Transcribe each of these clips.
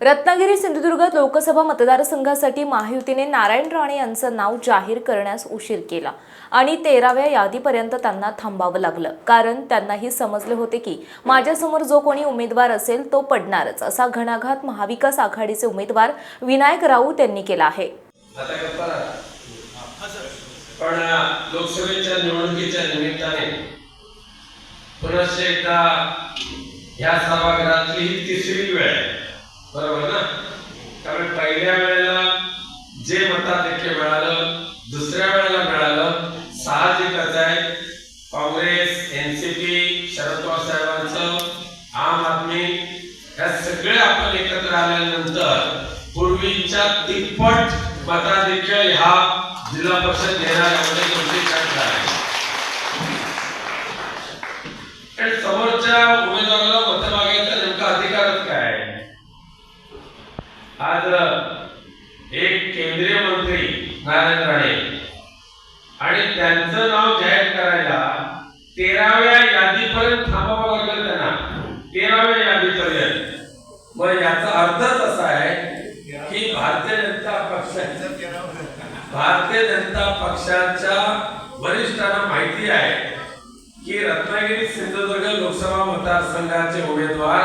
रत्नागिरी सिंधुदुर्ग लोकसभा मतदारसंघासाठी महायुतीने नारायण राणे यांचं नाव जाहीर करण्यास उशीर केला आणि तेराव्या यादीपर्यंत त्यांना थांबावं लागलं. कारण त्यांनाही समजले होते की माझ्यासमोर जो कोणी उमेदवार असेल तो पडणारच असा घणाघात महाविकास आघाडीचे उमेदवार विनायक राऊत यांनी केला आहे. पण लोकसभेच्या निवडणुकीच्या निमित्ताने पुनश्च एकदा या सभागृहातली तिसरी वेळ आहे. बरोबर ना? कारण पहिल्या वेळेला जे मताधिक्य मिळालं दुसऱ्या वेळेला मिळालं साहजिकच आहे. काँग्रेस एनसीपी शरद पवार साहेबांचं आम आदमी या सगळे आपण एकत्र आल्यानंतर पूर्वीच्या तिप्पट मताधिक्य ह्या जिल्हा परिषद घेणाऱ्यामध्ये म्हणजे कोणती शंका आहे समोरच्या उमेदवाराला मत मागायचा नेमका अधिकारच काय आहे? आज एक केंद्रीय मंत्री नारायण राणे आणि त्यांचं नाव जाहीर करायला तेराव्या यादीपर्यंत थांबावं लागलं त्यांना. तेराव्या यादीपर्यंत. मग याचा अर्थच असा आहे? की भारतीय जनता पक्षाच्या भारतीय जनता पक्षाच्या वरिष्ठांना माहिती आहे की रत्नागिरी सिंधुदुर्ग लोकसभा मतदारसंघाचे उमेदवार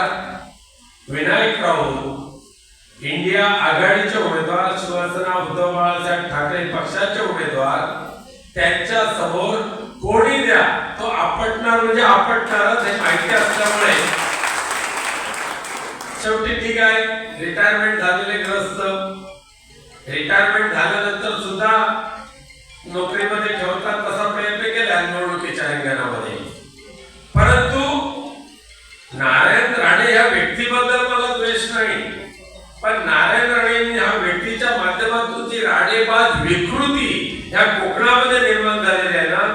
विनायक राऊत इंडिया आघाडीचे उमेदवार शिवसेना उद्धव बाळासाहेब ठाकरे पक्षाचे उमेदवार त्यांच्यासमोर कोणी द्या तो आपटणार म्हणजे आपटणारच हे माहिती असल्यामुळे शेवटी ठीक आहे रिटायरमेंट झालेले ग्रस्त. रिटायरमेंट झाल्यानंतर सुद्धा नोकरीमध्ये ठेवतात तसा प्रयत्न केला निवडणुकीच्या रिंगणामध्ये. परंतु नारायण राणे या व्यक्तीबद्दल पण नारायण राणे ह्या व्यक्तीच्या माध्यमातून जी राणेबाज विकृती ह्या कोकणामध्ये निर्माण झालेली आहे ना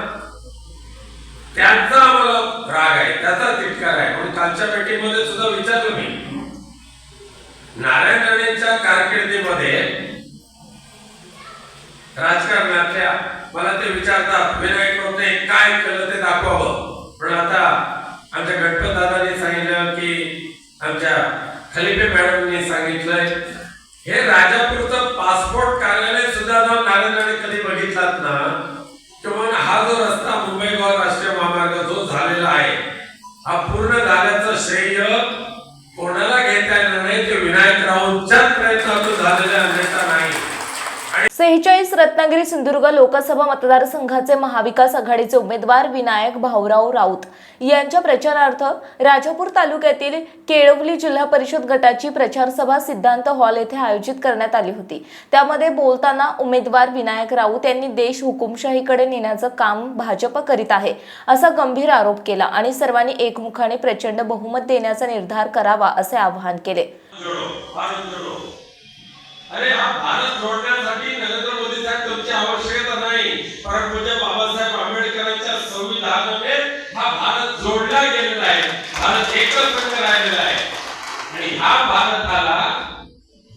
त्यांचा आम्हाला राग आहे त्याचा तिटकार आहे. म्हणून कालच्या भेटीमध्ये सुद्धा विचारलं मी. नारायण राणेंच्या कारकिर्दीमध्ये राजकारणातल्या मला ते विचारतात विनायक राऊतने काय केलं ते दाखवावं? पण आता आमच्या गणपत दादांनी सांगितलं की आमच्या खलिफे मॅडमनी सांगितलंय. हे राजापूरचं पासपोर्ट कार्यालय सुद्धा जर नारायण कधी बघितलात ना किंवा हा जो रस्ता मुंबई गोवा राष्ट्रीय महामार्ग जो झालेला आहे हा पूर्ण झाल्याचं श्रेय कोणाला घेता येणार नाही ते विनायक राऊतच्याच प्रयत्नातून झालेल्या आहे. बेचाळीस रत्नागिरी सिंधुदुर्ग लोकसभा मतदारसंघाचे महाविकास आघाडीचे उमेदवार विनायक भाऊराव राऊत यांच्या प्रचारार्थ राजापूर तालुक्यातील केळवली जिल्हा परिषद गटाची प्रचारसभा सिद्धांत हॉल येथे आयोजित करण्यात आली होती. त्यामध्ये बोलताना उमेदवार विनायक राऊत यांनी देश हुकुमशाहीकडे नेण्याचं काम भाजप करीत आहे असा गंभीर आरोप केला आणि सर्वांनी एकमुखाने प्रचंड बहुमत देण्याचा निर्धार करावा असे आवाहन केले. अरे हा भारत जोडण्यासाठी आवश्यकता नाही. परंतु बाबासाहेब आंबेडकरांच्या संविधानाने हा भारत जोडला गेलेला आहे भारत एकच संघ राहिलेला आहे. आणि ह्या भारताला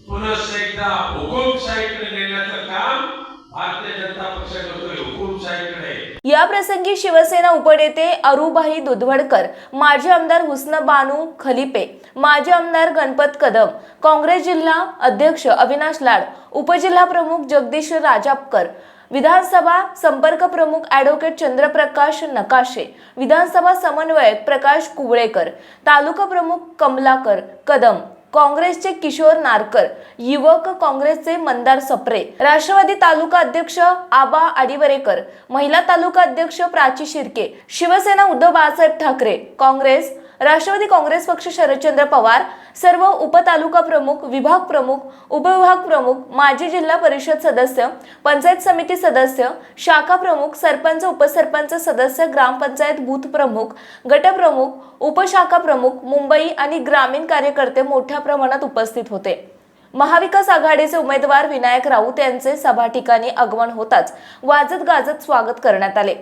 पुन्हा एकदा हुकुमशाहीकडे नेण्याचं काम भारतीय जनता पक्ष करतोय हुकुमशाहीकडे याप्रसंगी शिवसेना उपनेते अरुबाई दुधवडकर माजी आमदार हुस्न बानू खलिपे माजी आमदार गणपत कदम काँग्रेस जिल्हा अध्यक्ष अविनाश लाड उपजिल्हा प्रमुख जगदीश राजापकर विधानसभा संपर्क प्रमुख ॲडव्होकेट चंद्रप्रकाश नकाशे विधानसभा समन्वयक प्रकाश कुवळेकर तालुका प्रमुख कमलाकर कदम काँग्रेसचे किशोर नारकर युवक काँग्रेसचे मंदार सप्रे राष्ट्रवादी तालुका अध्यक्ष आबा आडिवरेकर महिला तालुका अध्यक्ष प्राची शिर्के शिवसेना उद्धव बाळासाहेब ठाकरे काँग्रेस राष्ट्रवादी काँग्रेस पक्ष शरदचंद्र पवार सर्व उपतालुका प्रमुख विभाग प्रमुख उपविभाग प्रमुख माजी जिल्हा परिषद सदस्य पंचायत समिती सदस्य शाखा प्रमुख सरपंच उपसरपंच सदस्य ग्रामपंचायत बूथ प्रमुख गटप्रमुख उपशाखा प्रमुख मुंबई आणि ग्रामीण कार्यकर्ते मोठ्या प्रमाणात उपस्थित होते. महाविकास आघाडीचे उमेदवार विनायक राऊत यांचे सभा ठिकाणी आगमन होताच वाजत गाजत स्वागत करण्यात आले.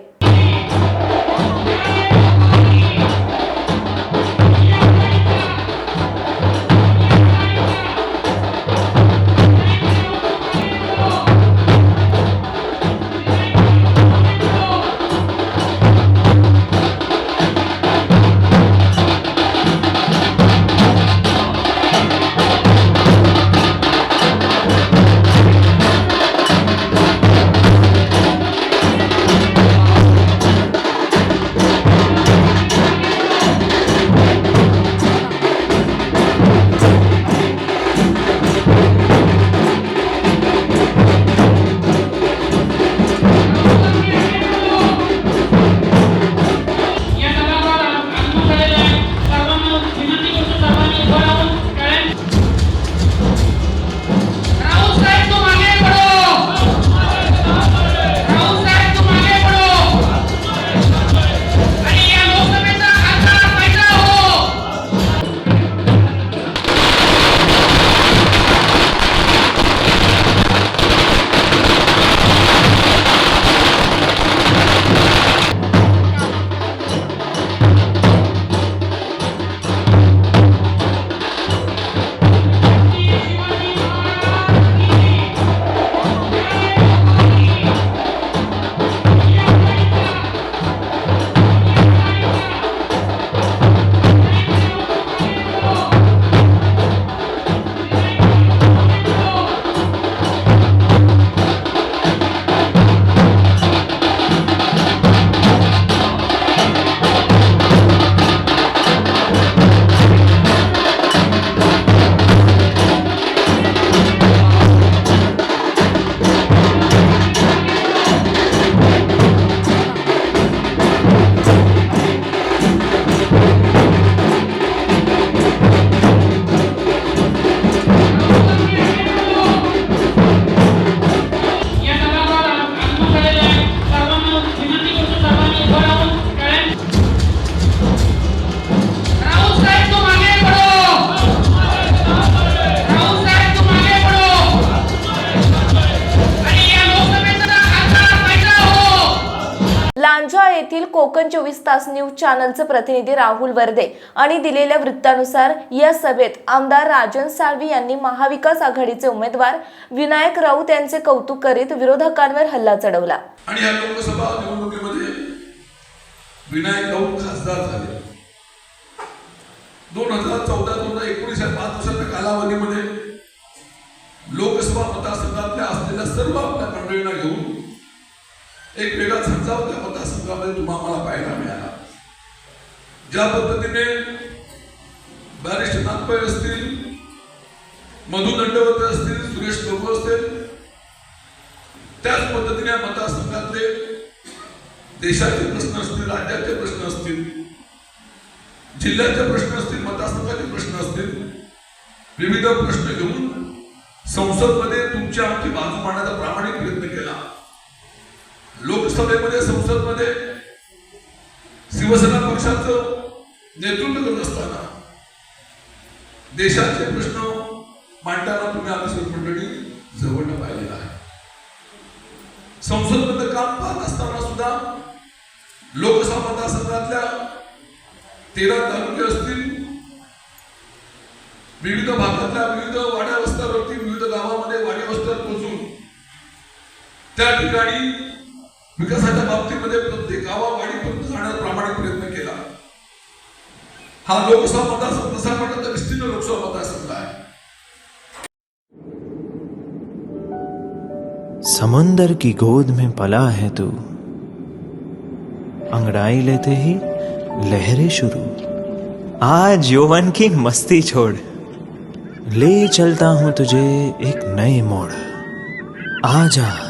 औंढा येथील कोकण चोवीस तास न्यूज चॅनलचे प्रतिनिधी राहुल वर्दे आणि दिलेल्या वृत्तानुसार या सभेत आमदार राजन साळवी यांनी महाविकास आघाडीचे उमेदवार विनायक राऊत यांचे कौतुक करीत विरोधकांवर हल्ला चढवला. आणि या लोकसभा निवडणुकीमध्ये विनायक राऊत खासदार झाले. दोन हजार चौदा दोन हजार एकोणीस या पाच वर्षाच्या कालावधीमध्ये लोकसभा मतदारसंघातल्या असलेल्या सर्व आपल्या मंडळींना घेऊन एक वेगळा झंझावत्या पुस्तकामध्ये तुम्हाला मला पाहायला मिळाला. ज्या पद्धतीने बॅरिस्टर नागपै असतील मधु दंडवते असतील सुरेश प्रभू असतील त्याच पद्धतीने मतदारसंघातले देशाचे प्रश्न असतील राज्याचे प्रश्न असतील जिल्ह्याचे प्रश्न असतील मतदारसंघाचे प्रश्न असतील विविध प्रश्न घेऊन संसदमध्ये तुमची आमची बाजू मांडण्याचा प्रामाणिक प्रयत्न लोकसभेमध्ये संसदमध्ये शिवसेना पक्षाचं नेतृत्व करत असताना देशाचे प्रश्न मांडताना तुम्ही आम्ही मंडळी जवळ पाहिलेला आहे. संसदमध्ये काम पाहत असताना सुद्धा लोकसभा मतदारसंघातल्या तेरा तालुके असतील विविध भागातल्या विविध वाड्या वस्त्यावरती विविध गावामध्ये वाडी वस्त्यावर पोहोचून त्या ठिकाणी विकासाच्या बाबतीमध्ये प्रत्येक गावावाडीपर्यंत जाण्याचा प्रामाणिक प्रयत्न केला हा लोकसभा मतदारसंघ तसा म्हटलं तर विस्तीर्ण लोकसभा मतदारसंघ आहे समुंदर की गोद में पला है तू। अंगड़ाई लेते ही लहरें शुरू। आज यौवन की मस्ती छोड़। ले चलता हूँ तुझे एक नए मोड़। आजा।